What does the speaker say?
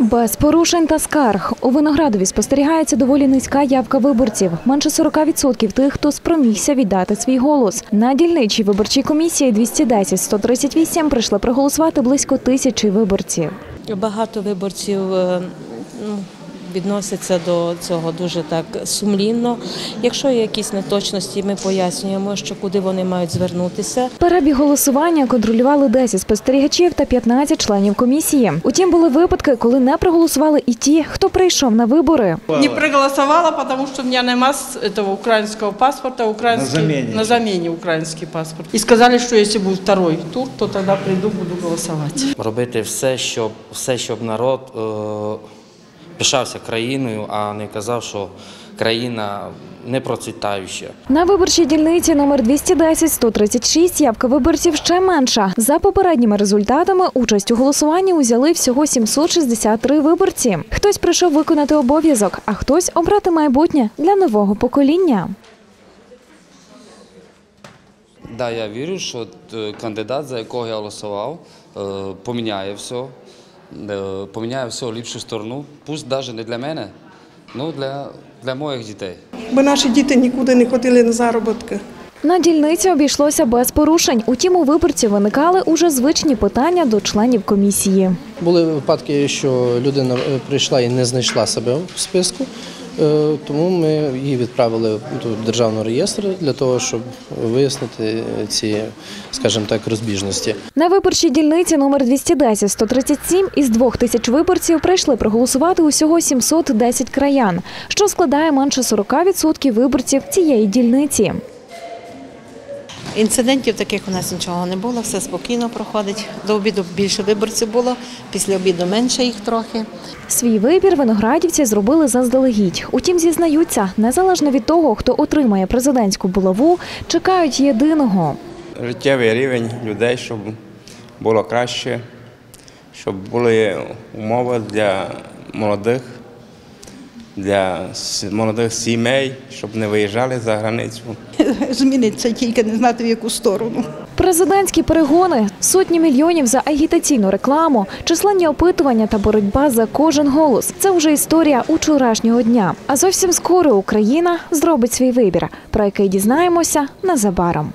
Без порушень та скарг у Виноградові спостерігається доволі низька явка виборців. Менше 40% тих, хто спромігся віддати свій голос. На дільничій виборчій комісії 210-138 прийшли проголосувати близько тисячі виборців. Багато виборців е, ну, відносяться до цього дуже так сумлінно. Якщо є якісь неточності, ми пояснюємо, що куди вони мають звернутися. Перебіг голосування контролювали 10 спостерігачів та 15 членів комісії. Утім, були випадки, коли не проголосували і ті, хто прийшов на вибори. Не проголосовала, потому что у меня нема с- этого украинского паспорта, украинский, На замене. на замене украинский паспорт. И сказали, что если будет второй тур, то тогда приду, буду голосовать. робити все, щоб все, щоб народ е, пишався країною, а не казав, що країна не процвітаюча. На виборчій дільниці номер 210-136 явка виборців ще менша. За попередніми результатами участь у голосуванні узяли всього 763 виборці. Хтось прийшов виконати обов'язок, а хтось обрати майбутнє для нового покоління. Да, я вірю, що е, кандидат, за якого я голосував, е, поміняє все, е, поміняє все в ліпшу сторону. Пусть навіть не для мене, але для, для моїх дітей. бо наші діти нікуди не ходили на заробітки. На дільниці обійшлося без порушень. Утім, у виборців виникали уже звичні питання до членів комісії. Були випадки, що людина е, прийшла і не знайшла себе в списку, тому ми її відправили до державного реєстру для того, щоб вияснити ці, скажімо так, розбіжності. На виборчій дільниці номер 210-137 із двох тисяч виборців прийшли проголосувати усього 710 краян, що складає менше 40% виборців цієї дільниці. Інцидентів таких у нас нічого не було, все спокійно проходить. До обіду більше виборців було, після обіду менше їх трохи. Свій вибір виноградівці зробили заздалегідь. Утім, зізнаються, незалежно від того, хто отримає президентську булаву, чекають єдиного. Життєвий рівень людей, щоб було краще, щоб були умови для молодих, для молодих сімей, щоб не виїжджали за границю. Зміниться тільки не знати в яку сторону. Президентські перегони, сотні мільйонів за агітаційну рекламу, численні опитування та боротьба за кожен голос. Це вже історія учорашнього дня. А зовсім скоро Україна зробить свій вибір, про який дізнаємося незабаром.